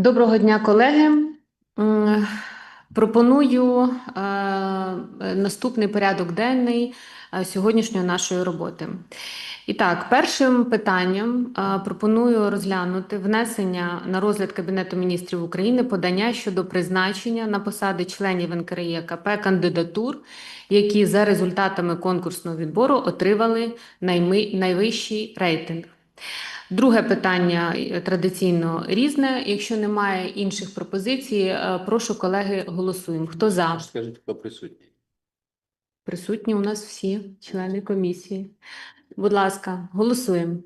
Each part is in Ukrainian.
Доброго дня, колеги. Пропоную е, наступний порядок денний е, сьогоднішньої нашої роботи. І так, першим питанням е, пропоную розглянути внесення на розгляд Кабінету міністрів України подання щодо призначення на посади членів НКРЄКП кандидатур, які за результатами конкурсного відбору отримали найми- найвищий рейтинг. Друге питання е, традиційно різне. Якщо немає інших пропозицій, е, прошу колеги голосуємо. Хто за? Скажіть, хто присутній? Присутні у нас всі члени комісії. Будь ласка, голосуємо.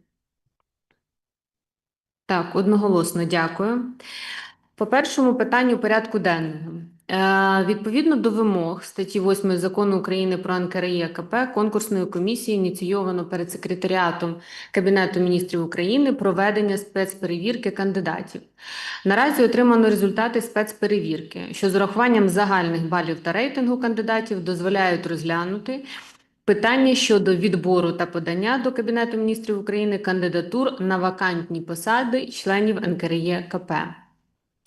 Так, одноголосно дякую. По першому питанню порядку денного. Е, Відповідно до вимог статті 8 Закону України про НКРЄКП конкурсної комісії ініційовано перед секретаріатом Кабінету міністрів України проведення спецперевірки кандидатів. Наразі отримано результати спецперевірки, що з урахуванням загальних балів та рейтингу кандидатів дозволяють розглянути питання щодо відбору та подання до Кабінету міністрів України кандидатур на вакантні посади членів НКРЄКП.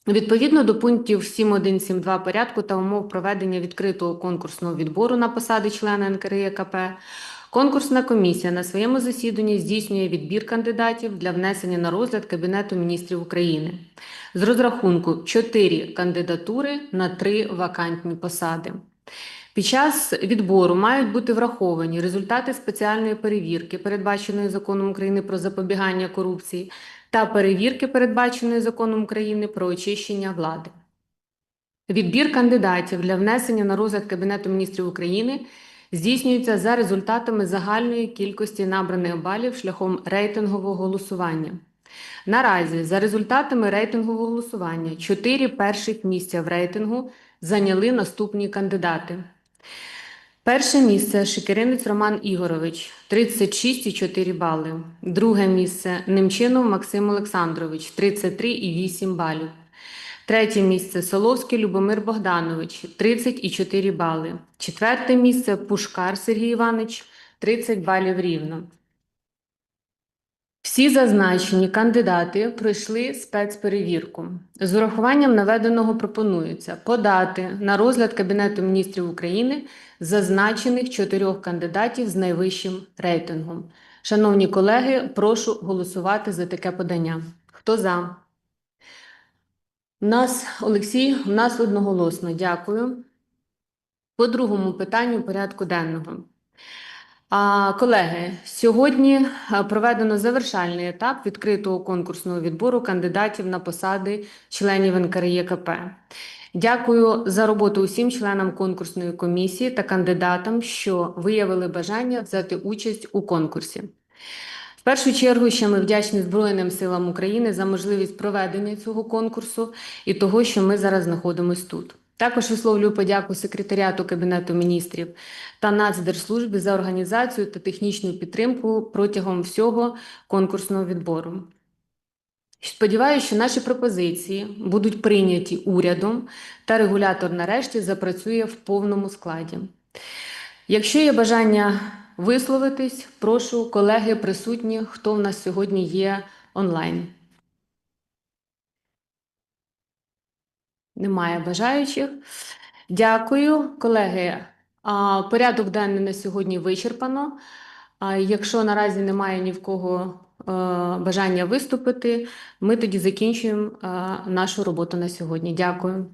Відповідно до пунктів 7.1.7.2 порядку та умов проведення відкритого конкурсного відбору на посади члена НКРЄКП, конкурсна комісія на своєму засіданні здійснює відбір кандидатів для внесення на розгляд Кабінету міністрів України з розрахунку 4 кандидатури на 3 вакантні посади. Під час відбору мають бути враховані результати спеціальної перевірки, передбаченої законом України про запобігання корупції, та перевірки, передбаченої законом України про очищення влади. Відбір кандидатів для внесення на розгляд Кабінету міністрів України здійснюється за результатами загальної кількості набраних балів шляхом рейтингового голосування. Наразі, за результатами рейтингового голосування, чотири перших місця в рейтингу зайняли наступні кандидати. Перше місце Шикеринець Роман Ігорович 36,4 бали. Друге місце Немчинов Максим Олександрович 33,8 балів. Третє місце Соловський Любомир Богданович 30,4 бали. Четверте місце Пушкар Сергій Іванович 30 балів рівно. Всі зазначені кандидати пройшли спецперевірку. З урахуванням наведеного пропонується подати на розгляд Кабінету міністрів України зазначених чотирьох кандидатів з найвищим рейтингом. Шановні колеги, прошу голосувати за таке подання. Хто за? У нас, Олексій, у нас одноголосно. Дякую. По другому питанню порядку денного. Колеги, сьогодні проведено завершальний етап відкритого конкурсного відбору кандидатів на посади членів НКРЄКП. Дякую за роботу усім членам конкурсної комісії та кандидатам, що виявили бажання взяти участь у конкурсі. В першу чергу ще ми вдячні Збройним силам України за можливість проведення цього конкурсу і того, що ми зараз знаходимося тут. Також висловлюю подяку секретаріату Кабінету міністрів та Нацдержслужбі за організацію та технічну підтримку протягом всього конкурсного відбору. Сподіваюся, що наші пропозиції будуть прийняті урядом та регулятор нарешті запрацює в повному складі. Якщо є бажання висловитись, прошу колеги присутні, хто в нас сьогодні є онлайн. Немає бажаючих. Дякую, колеги. Порядок денний на сьогодні вичерпано. Якщо наразі немає ні в кого е, бажання виступити, ми тоді закінчуємо е, нашу роботу на сьогодні. Дякую.